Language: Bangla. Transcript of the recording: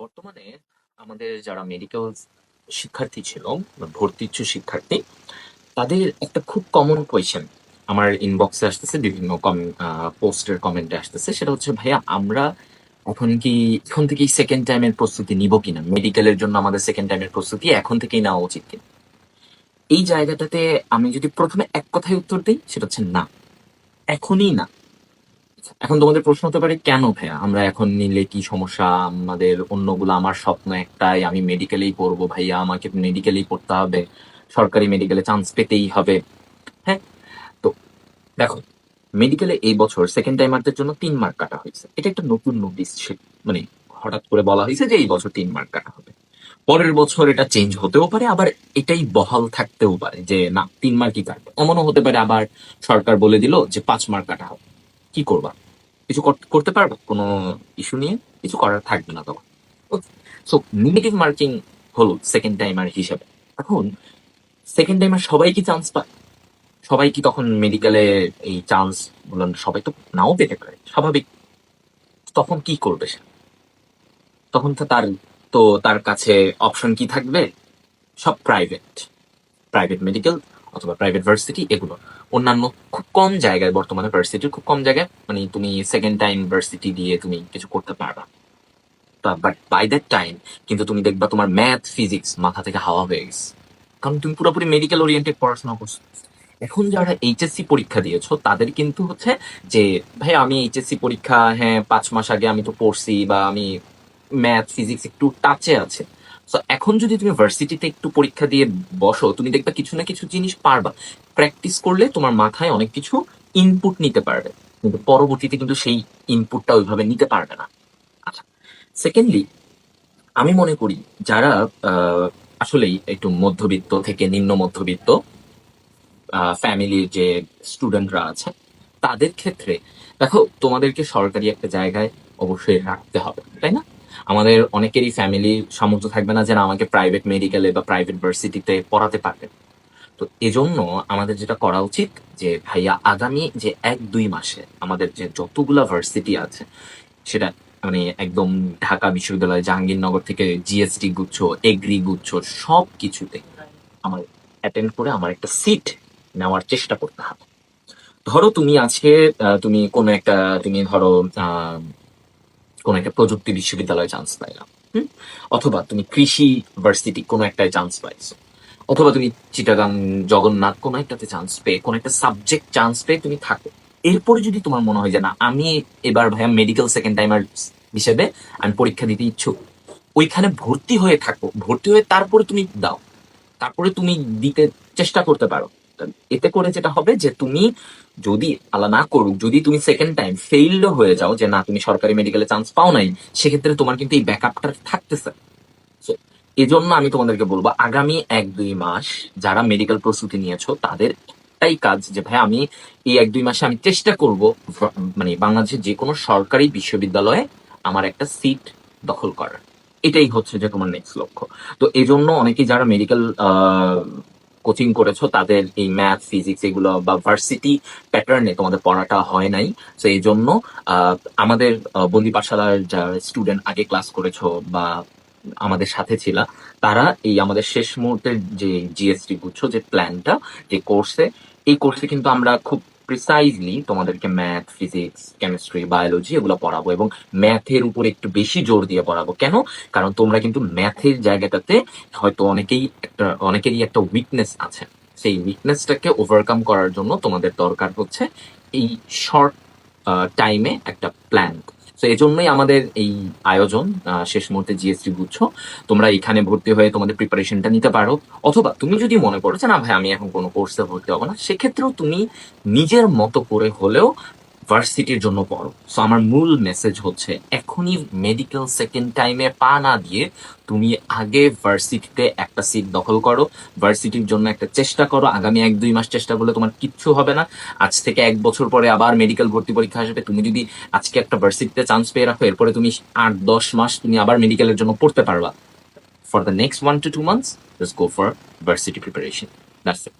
বর্তমানে আমাদের যারা মেডিকেল শিক্ষার্থী ছিল ভর্তি ইচ্ছু শিক্ষার্থী, তাদের একটা খুব কমন কোয়েশ্চেন আমার ইনবক্সে আসতেছে, বিভিন্ন পোস্টের কমেন্টে আসতেছে। সেটা হচ্ছে, ভাইয়া, আমরা এখন কি, এখন থেকেই সেকেন্ড টাইমের প্রস্তুতি নিব কিনা? মেডিকেলের জন্য আমাদের সেকেন্ড টাইমের প্রস্তুতি এখন থেকেই নেওয়া উচিত কিনা? এই জায়গাটাতে আমি যদি প্রথমে এক কথায় উত্তর দিই, সেটা হচ্ছে না। এখনই না। এখন তোমাদের প্রশ্ন হতে পারে, কেন ভাইয়া? আমরা এখন নিলে কি সমস্যা? আমাদের অন্যগুলো, আমার স্বপ্ন একটাই, আমি মেডিকেলেই পড়ব ভাইয়া, আমাকে মেডিকেলেই পড়তে হবে, সরকারি মেডিকেলে চান্স পেতেই হবে। হ্যাঁ? তো দেখো মেডিকেলে এই বছর সেকেন্ড টাইমারদের জন্য তিন মার্ক কাটা হয়েছে। এটা একটা নতুন নোটিস মানে হঠাৎ করে বলা হয়েছে যে এই বছর তিন মার্ক কাটা হবে। পরের বছর এটা চেঞ্জ হতেও পারে, আবার এটাই বহাল থাকতেও পারে যে না, তিন মার্কই কাটবে। এমনও হতে পারে আবার সরকার বলে দিল যে পাঁচ মার্ক কাটা হবে। কি করবা? কিছু করতে পারবা? কোনো ইস্যু নিয়ে কিছু করার থাকবে না তখন। সো নেগেটিভ মার্কিং হলো সেকেন্ড টাইমার হিসেবে। এখন সেকেন্ড টাইমার সবাই কি চান্স পায়? সবাই কি তখন মেডিকেলে এই চান্স বলেন সবাই তো নাও পেতে পারে, স্বাভাবিক। তখন কি করবে সে? তখন তো তার তো তার কাছে অপশন কি থাকবে? সব প্রাইভেট প্রাইভেট মেডিকেল অথবা প্রাইভেট ভার্সিটি এগুলো। অন্যান্য খুব কম জায়গায় বর্তমানে ভার্সিটির খুব কম জায়গায় মানে তুমি সেকেন্ড টাইম ভার্সিটি দিয়ে তুমি কিছু করতে পারবা। বাট বাই দ্যাট টাইম কিন্তু তুমি দেখবা তোমার ম্যাথ ফিজিক্স মাথা থেকে হাওয়া হয়ে গেছে। কারণ তুমি পুরোপুরি মেডিকেল ওরিয়েন্টেড পড়াশোনা করছ। এখন যারা এইচএসসি পরীক্ষা দিয়েছ, তাদের কিন্তু হচ্ছে যে, ভাই, আমি এইচএসসি পরীক্ষা হ্যাঁ পাঁচ মাস আগে আমি তো পড়ছি বা আমি ম্যাথ ফিজিক্স একটু টাচে আছে। তো এখন যদি তুমি ভার্সিটিতে একটু পরীক্ষা দিয়ে বসো, তুমি দেখবে কিছু না কিছু জিনিস পারবা। প্র্যাকটিস করলে তোমার মাথায় অনেক কিছু ইনপুট নিতে পারবে। কিন্তু পরবর্তীতে কিন্তু সেই ইনপুটটা ওইভাবে নিতে পারবে না। আচ্ছা সেকেন্ডলি আমি মনে করি যারা আসলেই একটু মধ্যবিত্ত থেকে নিম্ন মধ্যবিত্ত ফ্যামিলির যে স্টুডেন্টরা আছে, তাদের ক্ষেত্রে, দেখো, তোমাদেরকে সরকারি একটা জায়গায় অবশ্যই রাখতে হবে, তাই না? আমাদের অনেকেরই ফ্যামিলি সামর্থ্য থাকবে না যে আমাকে প্রাইভেট মেডিকেলে বা প্রাইভেট ভার্সিটিতে পড়াতে পারবে। তো এজন্য আমাদের যেটা করা উচিত যে, ভাইয়া, আগামী যে এক, দুই মাসে আমাদের যে যতগুলা ভার্সিটি আছে, সেটা মানে একদম ঢাকা বিশ্ববিদ্যালয়, জাহাঙ্গীরনগর থেকে জিএসটি গুচ্ছ এগ্রি গুচ্ছ সব কিছুতে আমার অ্যাটেন্ড করে আমার একটা সিট নেওয়ার চেষ্টা করতে হবে। ধরো তুমি আজকে তুমি কোনো একটা, তুমি ধরো কোনো একটা প্রযুক্তি বিশ্ববিদ্যালয়ে চান্স পাইলাম? অথবা তুমি কৃষি ভার্সিটি কোনো একটায় চান্স পাইছো। অথবা তুমি চিটাগাং জগন্নাথ কোনো একটাতে চান্স পেয়ে, কোনো একটা সাবজেক্ট চান্স পেয়ে তুমি থাকো। এরপরে যদি তোমার মনে হয় যে না, আমি এবার ভাইয়া মেডিকেল সেকেন্ড টাইমার হিসেবে আমি পরীক্ষা দিতে ইচ্ছুক, ওইখানে ভর্তি হয়ে থাকো। ভর্তি হয়ে তারপরে তুমি দাও। তারপরে তুমি দিতে চেষ্টা করতে পারো। এতে করে যেটা হবে যে তুমি যদি আল্লাহ না করুক যদি তুমি সেকেন্ড টাইম ফেইলড হয়ে যাও যে না তুমি সরকারি মেডিকেলে চান্স পাও নাই সেক্ষেত্রে তোমার কিন্তু এই ব্যাকআপটা থাকতেছে। So, এজন্য আমি তোমাদেরকে বলব আগামী এক দুই মাস যারা মেডিকেল প্রস্তুতি নিয়েছো তাদের একটাই কাজ যে ভাই আমি এই এক দুই মাসে আমি চেষ্টা করব মানে বাংলাদেশের যে কোনো সরকারি বিশ্ববিদ্যালয়ে আমার একটা সিট দখল করার। এটাই হচ্ছে যে তোমার নেক্সট লক্ষ্য। তো এই জন্য অনেকেই যারা মেডিকেল কোচিং করেছ, তাদের এই ম্যাথ ফিজিক্স এগুলো বা ভার্সিটি প্যাটার্নে তোমাদের পড়াটা হয় নাই। তো এই জন্য আমাদের বন্দি পাঠশালার যারা স্টুডেন্ট আগে ক্লাস করেছ বা আমাদের সাথে ছিল, তারা এই আমাদের শেষ মুহূর্তের যে জিএসটি বুঝছ, যে প্ল্যানটা যে কোর্সে এই কোর্সে কিন্তু আমরা খুব প্রিসাইজলি তোমাদেরকে ম্যাথ ফিজিক্স কেমিস্ট্রি বায়োলজি এগুলো পড়াবো এবং ম্যাথের উপর একটু বেশি জোর দিয়ে পড়াবো। কেন? কারণ তোমরা কিন্তু ম্যাথের জায়গাটাতে হয়তো অনেকেই একটা, অনেকেরই একটা উইকনেস আছে। সেই উইকনেসটাকে ওভারকাম করার জন্য তোমাদের দরকার হচ্ছে এই শর্ট টাইমে একটা প্ল্যান তো এই জন্যই আমাদের এই আয়োজন শেষ মুহূর্তে জিএসটি বুঝছ তোমরা এখানে ভর্তি হয়ে তোমাদের প্রিপারেশনটা নিতে পারো। অথবা তুমি যদি মনে করো যে, না ভাই, আমি এখন কোনো কোর্সে ভর্তি হব না, সেক্ষেত্রেও তুমি নিজের মতো করে হলেও ভার্সিটির জন্য পড়ো। সো আমার মূল মেসেজ হচ্ছে, এখনই মেডিকেল সেকেন্ড টাইমে পা না দিয়ে তুমি আগে ভার্সিটিতে একটা সিট দখল করো। ভার্সিটির জন্য একটা চেষ্টা করো। আগামী এক, দুই মাস চেষ্টা করলে তোমার কিচ্ছু হবে না। আজ থেকে এক বছর পরে আবার মেডিকেল ভর্তি পরীক্ষা আসবে। তুমি যদি আজকে একটা ভার্সিটিতে চান্স পেয়ে রাখো, এরপরে তুমি আট, দশ মাস তুমি আবার মেডিকেলের জন্য পড়তে পারবা। For the next one two two months go for varsity preparation that's it